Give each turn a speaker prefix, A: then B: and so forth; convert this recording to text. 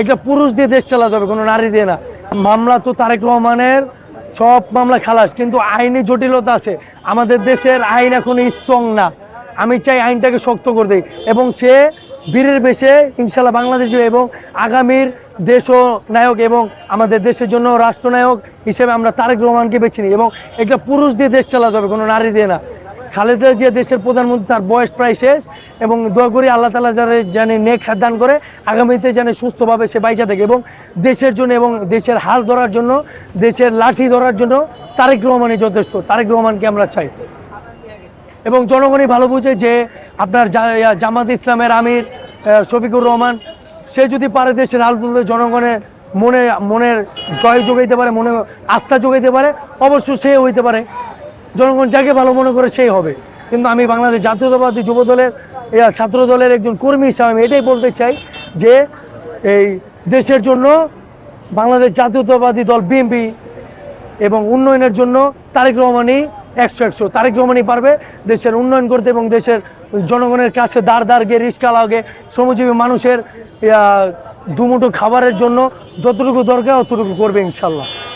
A: একটা পুরুষ দিয়ে দেশ চালাতে হবে কোনো নারী দিয়ে না। মামলা তো তারেক রহমানের, সব মামলা খালাস, কিন্তু আইনি জটিলতা আছে। আমাদের দেশের আইন এখন স্ট্রং না। আমি চাই আইনটাকে শক্ত করে দিই, এবং সে বীরের বেশে ইনশাল্লাহ বাংলাদেশে এবং আগামীর দেশ ও নায়ক এবং আমাদের দেশের জন্য রাষ্ট্রনায়ক হিসেবে আমরা তারেক রহমানকে বেছে নিই, এবং একটা পুরুষ দিয়ে দেশ চালাতে হবে কোনো নারী দিয়ে না। খালেদা যে দেশের প্রধানমন্ত্রী, তার বয়স প্রায় শেষ এবং দোয়া করি আল্লাহ তালা যারা জানে নেক দান করে, আগামীতে যেন সুস্থভাবে সে বাইচা থাকে এবং দেশের জন্য এবং দেশের হাল ধরার জন্য, দেশের লাঠি ধরার জন্য তারেক রহমানই যথেষ্ট। তারেক রহমানকে আমরা চাই। এবং জনগণই ভালো বুঝে যে আপনার জামাত ইসলামের আমির শফিকুর রহমান, সে যদি পারে দেশের হাল জনগণের মনে মনের জয় যোগাইতে পারে, মনে আস্থা যোগাইতে পারে অবশ্যই সে হইতে পারে। জনগণ যাকে ভালো মনে করে সেই হবে। কিন্তু আমি বাংলাদেশ জাতীয়তাবাদী যুব দলের ছাত্র দলের একজন কর্মী হিসাবে আমি এটাই বলতে চাই যে এই দেশের জন্য বাংলাদেশ জাতীয়তাবাদী দল বিএনপি এবং উন্নয়নের জন্য তারেক রহমানই একশো একশো। তারেক রহমানই পারবে দেশের উন্নয়ন করতে এবং দেশের জনগণের কাছে দাঁড় দাঁড় গিয়ে রিক্সা লাগে। শ্রমজীবী মানুষের দুমুঠো খাবারের জন্য যতটুকু দরকার অতটুকু করবে ইনশাল্লাহ।